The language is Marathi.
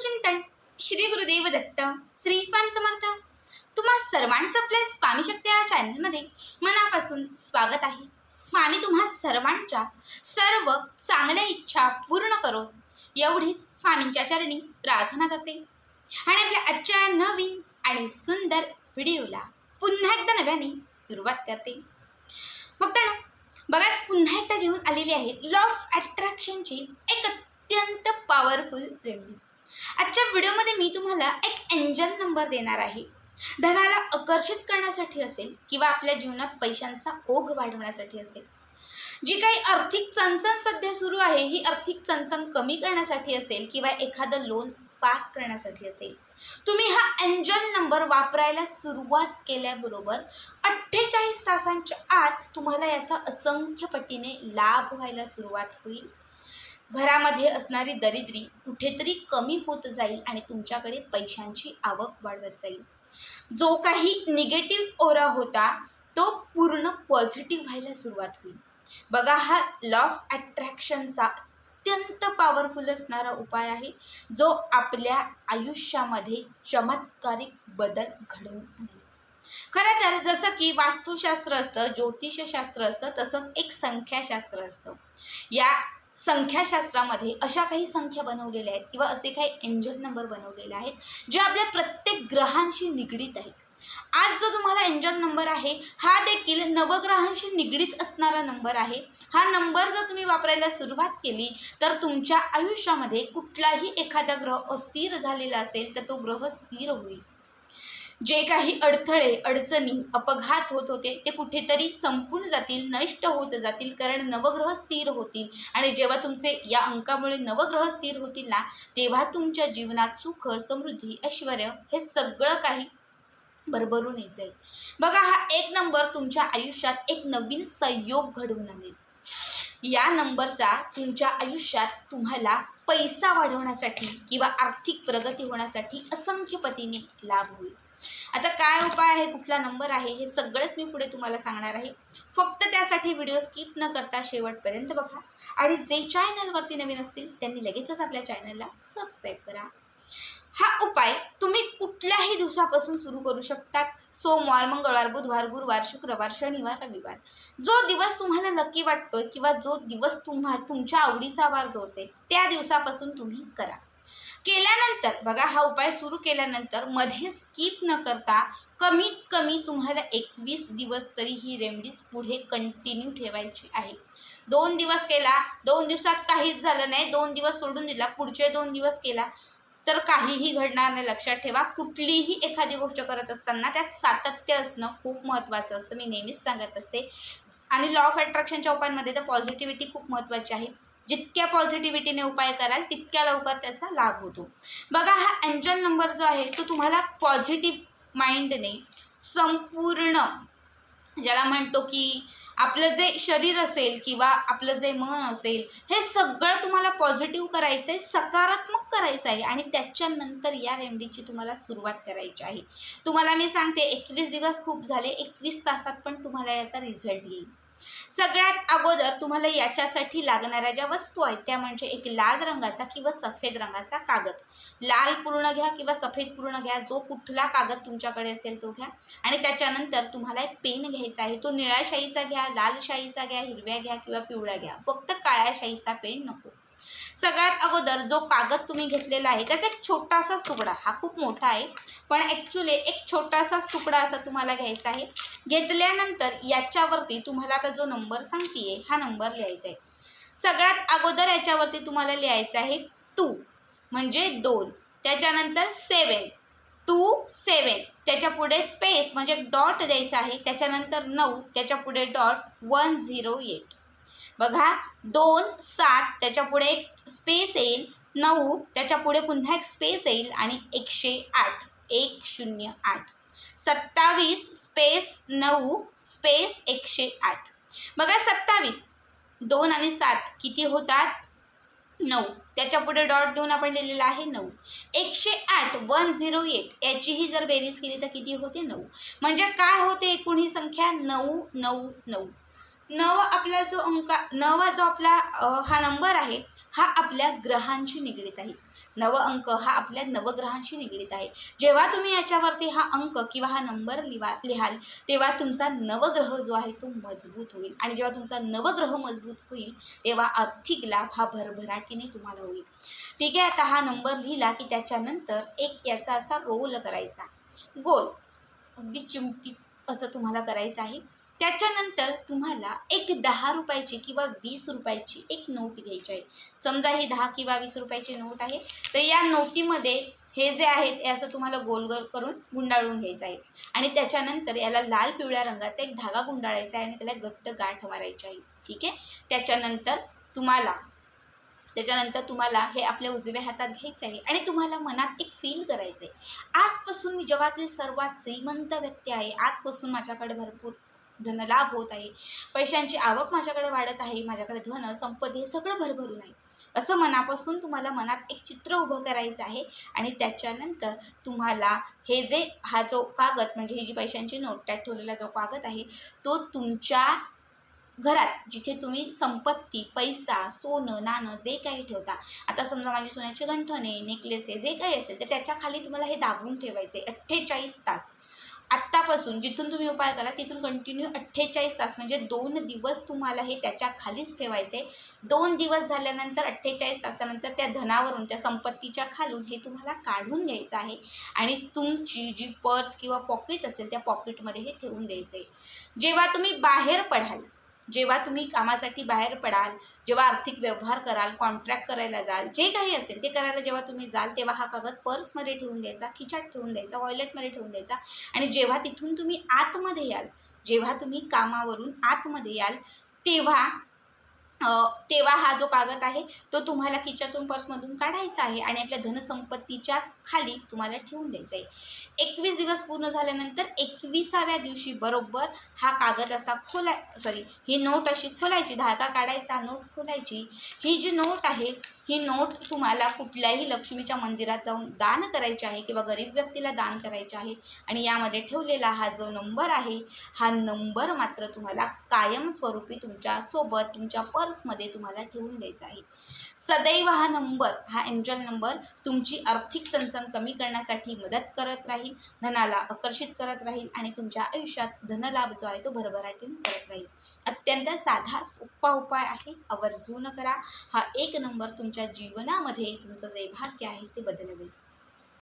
चिंतन श्री गुरुदेव दत्त श्री स्वामी समर्थ. तुम्हा सर्वांचं आपल्या स्वामी शक्ती या चॅनलमध्ये मनापासून स्वागत आहे. स्वामी तुम्हा सर्वांच्या सर्व चांगल्या इच्छा पूर्ण करोत एवढीच स्वामींच्या चरणी प्रार्थना करते. आणि आपल्या आजच्या नवीन आणि सुंदर व्हिडिओला पुन्हा एकदा नव्याने सुरुवात करते. मग तर बघाच पुन्हा एकदा घेऊन आलेली आहे लॉ ऑफ अट्रॅक्शनची एक अत्यंत पॉवरफुल रेमेडी आजच्या व्हिडिओमध्ये मी तुम्हाला एक एंजल नंबर देणार आहे. धनाला आकर्षित करण्यासाठी असेल किंवा आपल्या जीवनात पैशांचा ओघ वाढवण्यासाठी असेल. जी काही आर्थिक चणचण सध्या सुरू आहे ही आर्थिक चणचण कमी करण्यासाठी असेल किंवा एखादं लोन पास करण्यासाठी असेल. तुम्ही हा एंजल नंबर वापरायला सुरुवात केल्याबरोबर अठ्ठेचाळीस तासांच्या आत तुम्हाला याचा असंख्य पटीने लाभ व्हायला सुरुवात होईल. घरामध्ये असणारी दरिद्री कुठेतरी कमी होत जाईल आणि तुमच्याकडे पैशांची आवक वाढवत जाईल. जो काही निगेटिव्ह ओरा होता तो पूर्ण पॉझिटिव्ह व्हायला सुरुवात होईल. बघा हा लॉ ऑफ अट्रॅक्शनचा अत्यंत पॉवरफुल असणारा उपाय आहे जो आपल्या आयुष्यामध्ये चमत्कारिक बदल घडवून आणेल. खरं तर जसं की वास्तुशास्त्र असतं ज्योतिषशास्त्र असतं तसंच एक संख्याशास्त्र असतं. या संख्याशास्त्रामध्ये अशा काही संख्या बनवलेल्या आहेत किंवा असे काही एंजल नंबर बनवलेले आहेत जे आपल्या प्रत्येक ग्रहांशी निगडीत आहेत. आज जो तुम्हाला एंजल नंबर आहे हा देखील नवग्रहांशी निगडीत असणारा नंबर आहे. हा नंबर जर तुम्ही वापरायला सुरुवात केली तर तुमच्या आयुष्यामध्ये कुठलाही एखादा ग्रह अस्थिर झालेला असेल तर तो ग्रह स्थिर होईल. जे काही अडथळे अडचणी अपघात होत होते ते कुठेतरी संपून जातील नष्ट होत जातील कारण नवग्रह स्थिर होतील. आणि जेव्हा तुमचे या अंकामुळे नवग्रह स्थिर होतील ना तेव्हा तुमच्या जीवनात सुख समृद्धी ऐश्वर हे सगळं काही भरभरून येत जाईल. बघा हा एक नंबर तुमच्या आयुष्यात एक नवीन संयोग घडवून आणेल. या नंबरचा तुमच्या आयुष्यात तुम्हाला पैसा वाढवण्यासाठी किंवा आर्थिक प्रगती होण्यासाठी असंख्य पटीने लाभ होईल. आता काय उपाय आहे कुठला नंबर आहे हे सगळंच मी पुढे तुम्हाला सांगणार आहे. फक्त त्यासाठी व्हिडिओ स्किप न करता शेवटपर्यंत बघा. आणि जे चॅनलवरती नवीन असतील त्यांनी लगेचच आपल्या चॅनलला सबस्क्राईब करा. हा उपाय तुम्ही कुठल्याही दिवसापासून सुरू करू शकतात. सोमवार मंगळवार बुधवार गुरुवार शुक्रवार शनिवार रविवार. जो दिवस तुम्हाला नक्की वाटतोय किंवा जो दिवस तुम्हा तुमच्या आवडीचा वार जो असेल त्या दिवसापासून तुम्ही करा. केल्यानंतर बघा हा उपाय सुरू केल्यानंतरमध्ये स्किप न करता कमीत कमी तुम्हाला एकवीस दिवस तरी ही रेमडीज पुढे कंटिन्यू ठेवायची आहे. दोन दिवस केला दोन दिवसात काहीच झालं नाही दोन दिवस सोडून दिला पुढचे दोन दिवस केला तर काहीही घडणार नाही. लक्षात ठेवा कुठलीही एखादी गोष्ट करत असताना त्यात सातत्य असणं खूप महत्त्वाचं असतं. मी नेहमीच सांगत असते आणि लॉ ऑफ अट्रॅक्शनच्या उपायांमध्ये तर पॉझिटिव्हिटी खूप महत्त्वाची आहे. जितक्या पॉझिटिव्हिटीने उपाय कराल तितक्या लवकर त्याचा लाभ होतो. बघा हा अँजल नंबर जो आहे तो तुम्हाला पॉझिटिव्ह माइंडने संपूर्ण ज्याला म्हणतो की आपलं जे शरीर असेल किंवा आपलं जे मन असेल हे सगळं तुम्हाला पॉझिटिव्ह करायचं आहे सकारात्मक करायचं आहे आणि त्याच्यानंतर या रेमडीची तुम्हाला सुरुवात करायची आहे. तुम्हाला मी सांगते एकवीस दिवस खूप झाले एकवीस तासात पण तुम्हाला याचा रिझल्ट येईल. सगळ्यात अगोदर तुम्हाला याच्यासाठी लागणाऱ्या ज्या वस्तू आहेत त्या म्हणजे एक लाल रंगाचा किंवा सफेद रंगाचा कागद. लाल पूर्ण घ्या किंवा सफेद पूर्ण घ्या जो कुठला कागद तुमच्याकडे असेल तो घ्या. आणि त्याच्यानंतर तुम्हाला एक पेन घ्यायचा आहे तो निळ्या शाईचा घ्या लाल शाईचा घ्या हिरव्या घ्या किंवा पिवळ्या घ्या. फक्त काळ्या शाईचा पेन नको. सगळ्यात अगोदर जो कागद तुम्ही घेतलेला आहे त्याचा एक छोटासाच तुकडा हा खूप मोठा आहे. पण ॲक्च्युली एक छोटासाच तुकडा असा तुम्हाला घ्यायचा आहे. घेतल्यानंतर याच्यावरती तुम्हाला आता जो नंबर सांगते हा नंबर लिहायचा आहे. सगळ्यात अगोदर याच्यावरती तुम्हाला लिहायचं आहे टू म्हणजे दोन. त्याच्यानंतर सेवन टू सेवन त्याच्या पुढे स्पेस म्हणजे डॉट द्यायचा आहे. त्याच्यानंतर नऊ त्याच्या पुढे डॉट वन झिरो एट बघा दोन सात त्याच्या पुढे एक स्पेस येईल. नऊ त्याच्या पुढे पुन्हा एक स्पेस येईल आणि एकशे आठ. एक शून्य आठ. सत्तावीस स्पेस नऊ स्पेस एकशे आठ. बघा सत्तावीस. दोन आणि सात किती होतात? नऊ. त्याच्या पुढे डॉट देऊन आपण लिहिलेलं आहे नऊ. एकशे आठ वन झिरो एट याचीही जर बेरीज केली तर किती होते? नऊ. म्हणजे काय होते एकूण ही संख्या? नऊ नऊ नऊ. नव आपला जो अंक नवा जो आपला हा नंबर आहे हा आपल्या ग्रहांशी निगडीत आहे. नव अंक हा आपल्या नवग्रहांशी निगडीत आहे. जेव्हा तुम्ही याच्यावरती हा अंक किंवा हा नंबर लिहा लिहाल तेव्हा तुमचा नवग्रह जो आहे तो मजबूत होईल. आणि जेव्हा तुमचा नवग्रह मजबूत होईल तेव्हा आर्थिक लाभ हा भरभराटीने तुम्हाला होईल. ठीक आहे आता हा नंबर लिहिला की त्याच्यानंतर एक याचा असा रोल करायचा. गोल. अगदी चिमटी असं तुम्हाला करायचं आहे. त्याच्यानंतर तुम्हाला एक दहा रुपयाची किंवा वीस रुपयाची एक नोट घ्यायची आहे. समजा ही दहा किंवा वीस रुपयाची नोट आहे. तर या नोटीमध्ये हे जे आहे हे असं तुम्हाला गोल गोल करून गुंडाळून घ्यायचं आहे. आणि त्याच्यानंतर याला लाल पिवळ्या रंगाचा एक धागा गुंडाळायचा आहे आणि त्याला घट्ट गाठ मारायची आहे. ठीक आहे? त्याच्यानंतर तुम्हाला त्याच्यानंतर तुम्हाला हे आपल्या उजव्या हातात घ्यायचं आहे आणि तुम्हाला मनात एक फील करायचं आहे आजपासून मी जगातील सर्वात श्रीमंत व्यक्ती आहे. आजपासून माझ्याकडे भरपूर धनलाभ होत आहे. पैशांची आवक माझ्याकडे वाढत आहे. माझ्याकडे धन संपत्ती हे सगळं भरभरून आहे. असं मनापासून तुम्हाला मनात एक चित्र उभं करायचं आहे आणि त्याच्यानंतर तुम्हाला हे जे हा जो कागद म्हणजे ही जी पैशांची नोट त्यात ठेवलेला जो कागद आहे तो तुमच्या घरात जिथे तुम्ही संपत्ती पैसा सोनं नाणं जे काही ठेवता. आता समजा माझी सोन्याचे गंठणे नेकलेस आहे जे काही असेल तर त्याच्याखाली तुम्हाला हे दाबून ठेवायचं आहे. अठ्ठेचाळीस तास. आत्तापासून जिथून तुम्ही उपाय करा तिथून कंटिन्यू अठ्ठेचाळीस तास. म्हणजे दोन दिवस तुम्हाला हे त्याच्या खालीच ठेवायचे दोन दिवस झाल्यानंतर अठ्ठेचाळीस तासानंतर त्या धनावरून त्या संपत्तीच्या खालून हे तुम्हाला काढून घ्यायचं आहे. आणि तुमची जी पर्स किंवा पॉकेट असेल त्या पॉकेटमध्ये हे ठेवून द्यायचं आहे. जेव्हा तुम्ही बाहेर पडाल जेव्हा तुम्ही कामासाठी बाहेर पडाल जेव्हा आर्थिक व्यवहार कराल कॉन्ट्रॅक्ट करायला जाल जे काही असेल ते करायला जेव्हा तुम्ही जाल तेव्हा हा कागद पर्समध्ये ठेवून द्यायचा खिचात ठेवून द्यायचा वॉयलेटमध्ये ठेवून द्यायचा. आणि जेव्हा तिथून तुम्ही आतमध्ये याल जेव्हा तुम्ही कामावरून आतमध्ये याल तेव्हा तेव्हा हा जो कागद आहे तो तुम्हाला खिच्यातून पर्समधून काढायचा आहे आणि आपल्या धनसंपत्तीच्याच खाली तुम्हाला ठेवून द्यायचा आहे. एकवीस दिवस पूर्ण झाल्यानंतर एकविसाव्या दिवशी बरोबर हा कागद असा खोलाय सॉरी ही नोट अशी खोलायची धागा काढायचा नोट खोलायची. ही जी नोट आहे ही नोट तुम्हाला कुठल्याही लक्ष्मीच्या मंदिरात जाऊन दान करायची आहे किंवा गरीब व्यक्तीला दान करायचे आहे आणि यामध्ये ठेवलेला हा जो नंबर आहे हा नंबर मात्र तुम्हाला कायमस्वरूपी तुमच्यासोबत तुमच्या पर्समध्ये तुम्हाला ठेवून द्यायचा आहे. सदैव हा नंबर हा एंजल नंबर तुमची आर्थिक चणचण कमी करण्यासाठी मदत करत राहील धनाला आकर्षित करत राहील आणि तुमच्या आयुष्यात धनलाभ जो आहे तो भरभराटीने करत राहील. अत्यंत साधा सोपा उपाय आहे आवर्जून करा. हा एक नंबर तुमच्या तुमच्या जीवनामध्ये तुमचं जे भाग्य आहे ते बदलवेल.